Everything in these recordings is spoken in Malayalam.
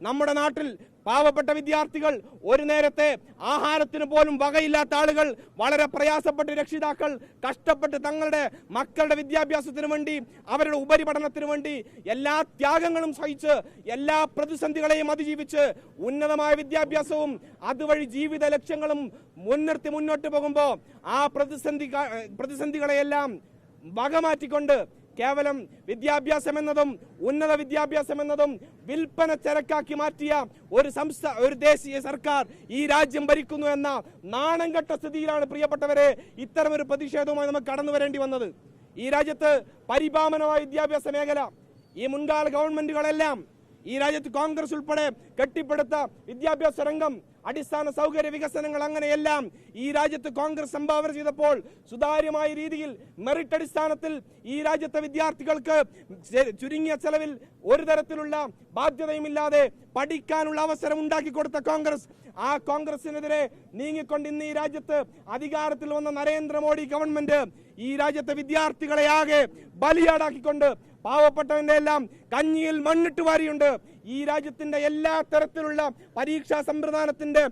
നമ്മുടെ നാട്ടിൽ പാവപ്പെട്ട വിദ്യാർത്ഥികൾ ഒരു നേരത്തെ ആഹാരത്തിന് പോലും വകയില്ലാത്ത ആളുകൾ വളരെ പ്രയാസപ്പെട്ട് രക്ഷിതാക്കൾ കഷ്ടപ്പെട്ട് തങ്ങളുടെ മക്കളുടെ വിദ്യാഭ്യാസത്തിന് വേണ്ടി അവരുടെ ഉപരിപഠനത്തിന് വേണ്ടി എല്ലാ ത്യാഗങ്ങളും സഹിച്ച് എല്ലാ പ്രതിസന്ധികളെയും അതിജീവിച്ച് ഉന്നതമായ വിദ്യാഭ്യാസവും അതുവഴി ജീവിത ലക്ഷ്യങ്ങളും മുൻനിർത്തി മുന്നോട്ട് പോകുമ്പോൾ ആ പ്രതിസന്ധി പ്രതിസന്ധികളെയെല്ലാം വകമാറ്റിക്കൊണ്ട് കേവലം വിദ്യാഭ്യാസം എന്നതും ഉന്നത വിദ്യാഭ്യാസം എന്നതും വിൽപ്പന ചരക്കാക്കി മാറ്റിയ ഒരു സംസ്ഥാന ഒരു ദേശീയ സർക്കാർ ഈ രാജ്യം ഭരിക്കുന്നു എന്ന നാണം കെട്ട സ്ഥിതിയിലാണ് പ്രിയപ്പെട്ടവരെ ഇത്തരമൊരു പ്രതിഷേധവുമായി നമുക്ക് കടന്നു വരേണ്ടി വന്നത്. ഈ രാജ്യത്ത് പരിഭാമനമായ വിദ്യാഭ്യാസ മേഖല ഈ മുൻകാല ഗവൺമെന്റുകളെല്ലാം ഈ രാജ്യത്ത് കോൺഗ്രസ് ഉൾപ്പെടെ കെട്ടിപ്പടുത്ത വിദ്യാഭ്യാസ രംഗം അടിസ്ഥാന സൗകര്യ വികസനങ്ങൾ അങ്ങനെയെല്ലാം ഈ രാജ്യത്ത് കോൺഗ്രസ് സംഭാവന ചെയ്തപ്പോൾ സുതാര്യമായ രീതിയിൽ മെറിറ്റ് അടിസ്ഥാനത്തിൽ ഈ രാജ്യത്തെ വിദ്യാർത്ഥികൾക്ക് ചുരുങ്ങിയ ചെലവിൽ ഒരു തരത്തിലുള്ള ബാധ്യതയുമില്ലാതെ പഠിക്കാനുള്ള അവസരം ഉണ്ടാക്കി കൊടുത്ത കോൺഗ്രസ്. ആ കോൺഗ്രസിനെതിരെ നീങ്ങിക്കൊണ്ട് ഇന്ന് ഈ രാജ്യത്ത് അധികാരത്തിൽ വന്ന നരേന്ദ്രമോദി ഗവൺമെന്റ് ഈ രാജ്യത്തെ വിദ്യാർത്ഥികളെ ആകെ ബലിയാടാക്കിക്കൊണ്ട് പാവപ്പെട്ടവന്റെ എല്ലാം കഞ്ഞിയിൽ മണ്ണിട്ട് വാരിയുണ്ട്. ഈ രാജ്യത്തിന്റെ എല്ലാ തരത്തിലുള്ള പരീക്ഷാ സമ്പ്രദാനത്തിന്റെ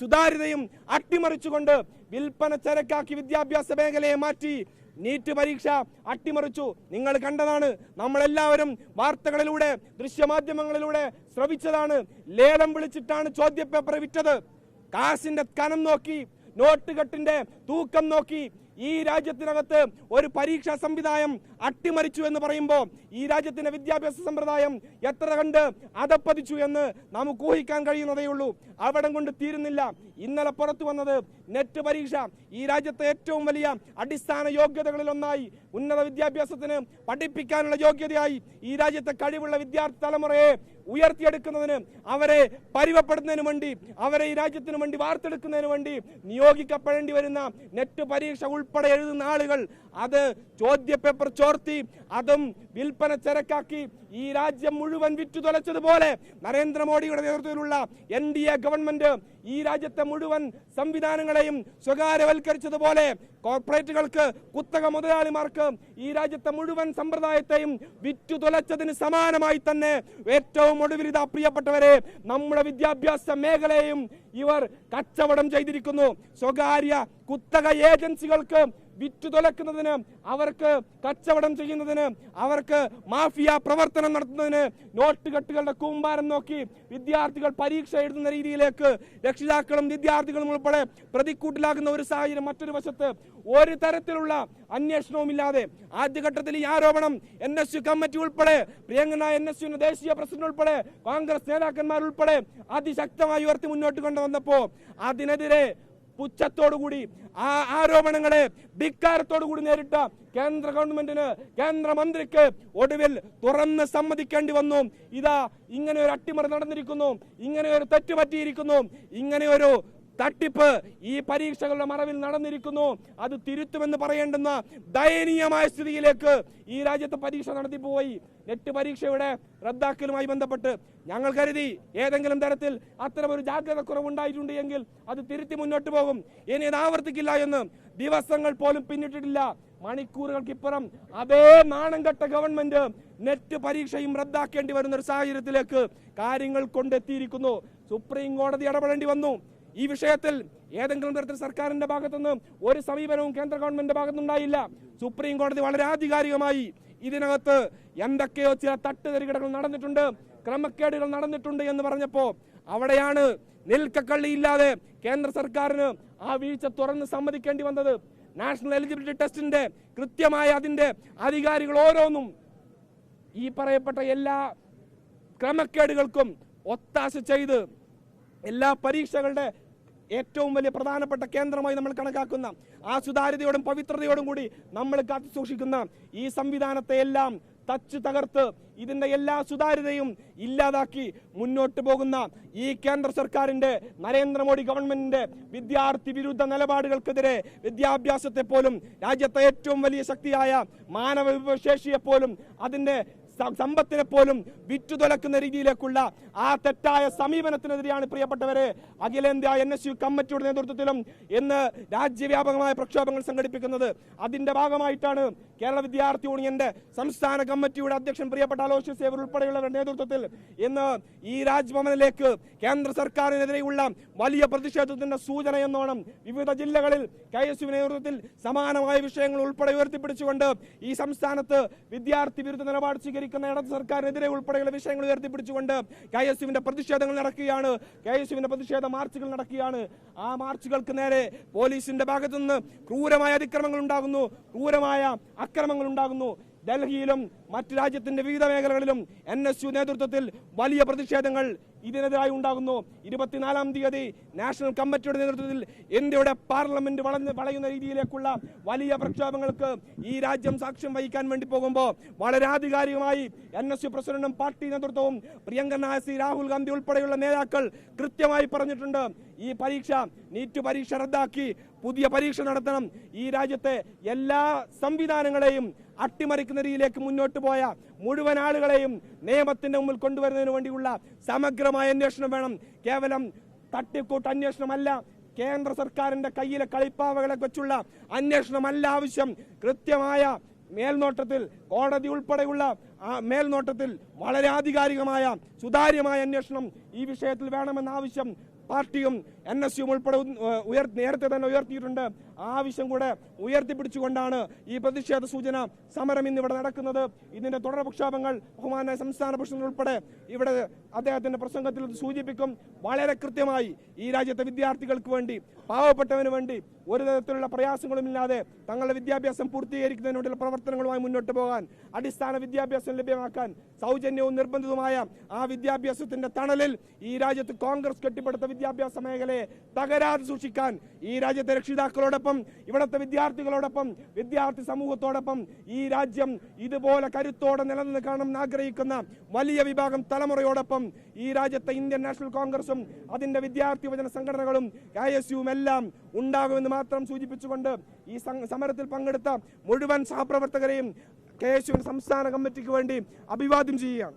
സുതാര്യതയും അട്ടിമറിച്ചുകൊണ്ട് വിൽപ്പന ചരക്കാക്കി വിദ്യാഭ്യാസ മേഖലയെ മാറ്റി നീറ്റ് പരീക്ഷ അട്ടിമറിച്ചു. നിങ്ങൾ കണ്ടതാണ് നമ്മളെല്ലാവരും വാർത്തകളിലൂടെ ദൃശ്യമാധ്യമങ്ങളിലൂടെ ശ്രവിച്ചതാണ്. ലേലം വിളിച്ചിട്ടാണ് ചോദ്യപേപ്പർ വിറ്റത്. കാശിന്റെ കനം നോക്കി നോട്ടുകെട്ടിന്റെ തൂക്കം നോക്കി ഈ രാജ്യത്തിനകത്ത് ഒരു പരീക്ഷാ സംവിധാനം അട്ടിമറിച്ചു എന്ന് പറയുമ്പോൾ ഈ രാജ്യത്തിന്റെ വിദ്യാഭ്യാസ സമ്പ്രദായം എത്ര കണ്ട് അതപ്പതിച്ചു എന്ന് നമുക്ക് ഊഹിക്കാൻ കഴിയുന്നതേ ഉള്ളൂ. അവിടം കൊണ്ട് തീരുന്നില്ല. ഇന്നലെ പുറത്തു വന്നത് നെറ്റ് പരീക്ഷ. ഈ രാജ്യത്തെ ഏറ്റവും വലിയ അടിസ്ഥാന യോഗ്യതകളിലൊന്നായി ഉന്നത വിദ്യാഭ്യാസത്തിന് പഠിപ്പിക്കാനുള്ള യോഗ്യതയായി ഈ രാജ്യത്തെ കഴിവുള്ള വിദ്യാർത്ഥി തലമുറയെ ഉയർത്തിയെടുക്കുന്നതിന് അവരെ പരിവപ്പെടുന്നതിന് വേണ്ടി അവരെ ഈ രാജ്യത്തിന് വേണ്ടി വാർത്തെടുക്കുന്നതിന് വേണ്ടി നിയോഗിക്കപ്പെടേണ്ടി വരുന്ന നെറ്റ് പരീക്ഷ ഉൾപ്പെടെ എഴുതുന്ന ആളുകൾ അത് ചോദ്യപേപ്പർ ചോർത്തി അതും വിൽപ്പന ചരക്കാക്കി ഈ രാജ്യം മുഴുവൻ വിറ്റു തുലച്ചതുപോലെ നരേന്ദ്രമോദിയുടെ നേതൃത്വത്തിലുള്ള എൻ ഡി എ ഗവൺമെന്റ് ഈ രാജ്യത്തെ മുഴുവൻ സംവിധാനങ്ങളെയും സ്വകാര്യവൽക്കരിച്ചതുപോലെ കോർപ്പറേറ്റുകൾക്ക് കുത്തക മുതലാളിമാർക്ക് ഈ രാജ്യത്തെ മുഴുവൻ സമ്പ്രദായത്തെയും വിറ്റു തുലച്ചതിന് സമാനമായി തന്നെ ഏറ്റവും ഒടുവിൽ പ്രിയപ്പെട്ടവരെ നമ്മുടെ വിദ്യാഭ്യാസ മേഖലയും ഇവർ കച്ചവടം ചെയ്തിരിക്കുന്നു. സ്വകാര്യ കുത്തക ഏജൻസികൾക്ക് വിറ്റു തുലക്കുന്നതിന് അവർക്ക് കച്ചവടം ചെയ്യുന്നതിന് അവർക്ക് മാഫിയ പ്രവർത്തനം നടത്തുന്നതിന് നോട്ട് കെട്ടുകളുടെ കൂമ്പാരം നോക്കി വിദ്യാർത്ഥികൾ പരീക്ഷ എഴുതുന്ന രീതിയിലേക്ക് രക്ഷിതാക്കളും വിദ്യാർത്ഥികളും ഉൾപ്പെടെ പ്രതിക്കൂട്ടിലാകുന്ന ഒരു സാഹചര്യം മറ്റൊരു വശത്ത് ഒരു തരത്തിലുള്ള അന്വേഷണവുമില്ലാതെ ആദ്യഘട്ടത്തിൽ ഈ ആരോപണം എൻ എസ് യു കമ്മിറ്റി ഉൾപ്പെടെ പ്രിയങ്കന എൻ എസ് യുവിന്റെ ദേശീയ പ്രസിഡന്റ് ഉൾപ്പെടെ കോൺഗ്രസ് നേതാക്കന്മാർ ഉൾപ്പെടെ അതിശക്തമായി ഉയർത്തി മുന്നോട്ട് കൊണ്ടുവന്നപ്പോ അതിനെതിരെ പുച്ഛത്തോടുകൂടി ആ ആരോപണങ്ങളെ ധിക്കാരത്തോടുകൂടി നേരിട്ട കേന്ദ്ര ഗവൺമെന്റിന് കേന്ദ്രമന്ത്രിക്ക് ഒടുവിൽ തുറന്ന് സമ്മതിക്കേണ്ടി വന്നു. ഇതാ ഇങ്ങനെ ഒരു അട്ടിമറി നടന്നിരിക്കുന്നു. ഇങ്ങനെ ഒരു തെറ്റ് പറ്റിയിരിക്കുന്നു. ഇങ്ങനെ ഒരു തട്ടിപ്പ് ഈ പരീക്ഷകളുടെ മറവിൽ നടന്നിരിക്കുന്നു. അത് തിരുത്തുമെന്ന് പറയേണ്ടുന്ന ദയനീയമായ സ്ഥിതിയിലേക്ക് ഈ രാജ്യത്ത് പരീക്ഷ നടത്തിപ്പോയി നെറ്റ് പരീക്ഷയുടെ റദ്ദാക്കലുമായി ബന്ധപ്പെട്ട് ഞങ്ങൾ കരുതി ഏതെങ്കിലും തരത്തിൽ അത്തരം ഒരു ജാഗ്രത കുറവുണ്ടായിട്ടുണ്ട് എങ്കിൽ അത് തിരുത്തി മുന്നോട്ട് പോകും. ഇനി ഇത് ആവർത്തിക്കില്ല എന്ന് ദിവസങ്ങൾ പോലും പിന്നിട്ടിട്ടില്ല. മണിക്കൂറുകൾക്കിപ്പുറം അതേ നാണം കെട്ട ഗവൺമെന്റ് നെറ്റ് പരീക്ഷയും റദ്ദാക്കേണ്ടി വരുന്ന ഒരു സാഹചര്യത്തിലേക്ക് കാര്യങ്ങൾ കൊണ്ടെത്തിയിരിക്കുന്നു. സുപ്രീം കോടതി ഇടപെടേണ്ടി വന്നു. ഈ വിഷയത്തിൽ ഏതെങ്കിലും തരത്തിൽ സർക്കാരിന്റെ ഭാഗത്തുനിന്ന് ഒരു സമീപനവും കേന്ദ്ര ഗവൺമെന്റിന്റെ ഭാഗത്തുനിന്നുണ്ടായില്ല. സുപ്രീം കോടതി വളരെ ആധികാരികമായി ഇതിനകത്ത് എന്തൊക്കെയോ ചില തട്ടുതരികിടകൾ നടന്നിട്ടുണ്ട് ക്രമക്കേടുകൾ നടന്നിട്ടുണ്ട് എന്ന് പറഞ്ഞപ്പോ അവിടെയാണ് നിൽക്കക്കള്ളിയില്ലാതെ കേന്ദ്ര സർക്കാരിന് ആ വീഴ്ച തുറന്ന് സമ്മതിക്കേണ്ടി വന്നത്. നാഷണൽ എലിജിബിലിറ്റി ടെസ്റ്റിന്റെ കൃത്യമായ അതിന്റെ അധികാരികൾ ഓരോന്നും ഈ പറയപ്പെട്ട എല്ലാ ക്രമക്കേടുകൾക്കും ഒത്താശ ചെയ്ത് എല്ലാ പരീക്ഷകളുടെ ഏറ്റവും വലിയ പ്രധാനപ്പെട്ട കേന്ദ്രമായി നമ്മൾ കണക്കാക്കുന്ന ആ സുതാര്യതയോടും പവിത്രതയോടും കൂടി നമ്മൾ കാത്തു സൂക്ഷിക്കുന്ന ഈ സംവിധാനത്തെ എല്ലാം തച്ച് തകർത്ത് ഇതിന്റെ എല്ലാ സുതാര്യതയും ഇല്ലാതാക്കി മുന്നോട്ട് പോകുന്ന ഈ കേന്ദ്ര സർക്കാരിന്റെ നരേന്ദ്രമോദി ഗവൺമെന്റിന്റെ വിദ്യാർത്ഥി വിരുദ്ധ നിലപാടുകൾക്കെതിരെ വിദ്യാഭ്യാസത്തെ പോലും രാജ്യത്തെ ഏറ്റവും വലിയ ശക്തിയായ മാനവ വിഭവശേഷിയെ പോലും അതിന്റെ സമ്പത്തിനെ പോലും വിറ്റുതുലക്കുന്ന രീതിയിലേക്കുള്ള ആ തെറ്റായ സമീപനത്തിനെതിരെയാണ് പ്രിയപ്പെട്ടവരെ അഖിലേന്ത്യാ എൻ എസ് യു കമ്മിറ്റിയുടെ നേതൃത്വത്തിലും ഇന്ന് രാജ്യവ്യാപകമായ പ്രക്ഷോഭങ്ങൾ സംഘടിപ്പിക്കുന്നത്. അതിന്റെ ഭാഗമായിട്ടാണ് കേരള വിദ്യാർത്ഥി യൂണിയന്റെ സംസ്ഥാന കമ്മിറ്റിയുടെ അധ്യക്ഷൻ പ്രിയപ്പെട്ട അലോഷ്യസ് സേവർ ഉൾപ്പെടെയുള്ളവരുടെ നേതൃത്വത്തിൽ ഇന്ന് ഈ രാജ്ഭവനിലേക്ക് കേന്ദ്ര സർക്കാരിനെതിരെയുള്ള വലിയ പ്രതിഷേധത്തിന്റെ സൂചന എന്നോണം വിവിധ ജില്ലകളിൽ കെ എസ് യു നേതൃത്വത്തിൽ സമാനമായ വിഷയങ്ങൾ ഉൾപ്പെടെ ഉയർത്തിപ്പിടിച്ചുകൊണ്ട് ഈ സംസ്ഥാനത്ത് വിദ്യാർത്ഥി വിരുദ്ധ നിലപാട് സ്വീകരിക്കുന്ന ഇടത് സർക്കാരിനെതിരെ ഉൾപ്പെടെയുള്ള വിഷയങ്ങൾ ഉയർത്തിപ്പിടിച്ചുകൊണ്ട് കെ എസ് യുവിന്റെ പ്രതിഷേധങ്ങൾ നടക്കുകയാണ്. കെ എസ് യുവിന്റെ പ്രതിഷേധ മാർച്ചുകൾ നടക്കുകയാണ്. ആ മാർച്ചുകൾക്ക് നേരെ പോലീസിന്റെ ഭാഗത്തുനിന്ന് ക്രൂരമായ അതിക്രമങ്ങൾ ഉണ്ടാകുന്നു. ക്രൂരമായ അക്രമങ്ങൾ ഉണ്ടാകുന്നു. ഡൽഹിയിലും മറ്റ് രാജ്യത്തിന്റെ വിവിധ മേഖലകളിലും എൻ എസ് യു നേതൃത്വത്തിൽ വലിയ പ്രതിഷേധങ്ങൾ ഇതിനെതിരായി ഉണ്ടാകുന്നു. ഇരുപത്തിനാലാം തീയതി നാഷണൽ കമ്മിറ്റിയുടെ നേതൃത്വത്തിൽ ഇന്ത്യയുടെ പാർലമെന്റ് വളഞ്ഞ് വളയുന്ന രീതിയിലേക്കുള്ള വലിയ പ്രക്ഷോഭങ്ങൾക്ക് ഈ രാജ്യം സാക്ഷ്യം വഹിക്കാൻ വേണ്ടി പോകുമ്പോൾ വളരെ ആധികാരികമായി എൻ എസ് യു പ്രസിഡന്റും പാർട്ടി നേതൃത്വവും പ്രിയങ്കനായ ശ്രീ രാഹുൽ ഗാന്ധി ഉൾപ്പെടെയുള്ള നേതാക്കൾ കൃത്യമായി പറഞ്ഞിട്ടുണ്ട്. ഈ പരീക്ഷ നീറ്റ് പരീക്ഷ റദ്ദാക്കി പുതിയ പരീക്ഷ നടത്തണം. ഈ രാജ്യത്തെ എല്ലാ സംവിധാനങ്ങളെയും അട്ടിമറിക്കുന്ന രീതിയിലേക്ക് മുന്നോട്ട് പോയ മുഴുവൻ ആളുകളെയും നിയമത്തിന്റെ മുമ്പിൽ കൊണ്ടുവരുന്നതിന് വേണ്ടിയുള്ള സമഗ്രമായ അന്വേഷണം വേണം. കേവലം തട്ടിക്കൂട്ട് അന്വേഷണമല്ല കേന്ദ്ര സർക്കാരിന്റെ കയ്യിലെ കളിപ്പാവകളെ വെച്ചുള്ള അന്വേഷണമല്ല ആവശ്യം. കൃത്യമായ മേൽനോട്ടത്തിൽ കോടതി ഉൾപ്പെടെയുള്ള മേൽനോട്ടത്തിൽ വളരെ ആധികാരികമായ സുതാര്യമായ അന്വേഷണം ഈ വിഷയത്തിൽ വേണമെന്ന ആവശ്യം പാർട്ടിയും എൻ എസ് യും ഉൾപ്പെടെ നേരത്തെ തന്നെ ഉയർത്തിയിട്ടുണ്ട്. ആവശ്യം കൂടെ ഉയർത്തിപ്പിടിച്ചുകൊണ്ടാണ് ഈ പ്രതിഷേധ സൂചന സമരം ഇന്ന് ഇവിടെ നടക്കുന്നത്. ഇതിന്റെ തുടർ പ്രക്ഷോഭങ്ങൾ ബഹുമാന സംസ്ഥാന പ്രസിഡന്റ് ഉൾപ്പെടെ ഇവിടെ അദ്ദേഹത്തിന്റെ പ്രസംഗത്തിൽ സൂചിപ്പിക്കും. വളരെ കൃത്യമായി ഈ രാജ്യത്തെ വിദ്യാർത്ഥികൾക്ക് വേണ്ടി പാവപ്പെട്ടവന് വേണ്ടി ഒരു തരത്തിലുള്ള പ്രയാസങ്ങളുമില്ലാതെ തങ്ങളുടെ വിദ്യാഭ്യാസം പൂർത്തീകരിക്കുന്നതിന് വേണ്ടിയുള്ള പ്രവർത്തനങ്ങളുമായി മുന്നോട്ട് പോകാൻ അടിസ്ഥാന വിദ്യാഭ്യാസം ലഭ്യമാക്കാൻ സൗജന്യവും നിർബന്ധിതവുമായ ആ വിദ്യാഭ്യാസത്തിന്റെ തണലിൽ ഈ രാജ്യത്ത് കോൺഗ്രസ് കെട്ടിപ്പടുത്ത വിദ്യാഭ്യാസ മേഖലയെ തകരാതെ സൂക്ഷിക്കാൻ ഈ രാജ്യത്തെ രക്ഷിതാക്കളോടൊപ്പം ഇവിടുത്തെ വിദ്യാർത്ഥികളോടൊപ്പം വിദ്യാർത്ഥി സമൂഹത്തോടൊപ്പം ഈ രാജ്യം ഇതുപോലെ കരുത്തോടെ നിലനിന്ന് കാണണം ആഗ്രഹിക്കുന്ന വലിയ വിഭാഗം തലമുറയോടൊപ്പം ഈ രാജ്യത്തെ ഇന്ത്യൻ നാഷണൽ കോൺഗ്രസും അതിന്റെ വിദ്യാർത്ഥി യുവജന സംഘടനകളും കെ എസ് യുവും എല്ലാം ഉണ്ടാകുമെന്ന് മാത്രം സൂചിപ്പിച്ചുകൊണ്ട് ഈ സമരത്തിൽ പങ്കെടുത്ത മുഴുവൻ സഹപ്രവർത്തകരെയും കെ എസ് യുവിന്റെ സംസ്ഥാന കമ്മിറ്റിക്ക് വേണ്ടി അഭിവാദ്യം ചെയ്യുകയാണ്.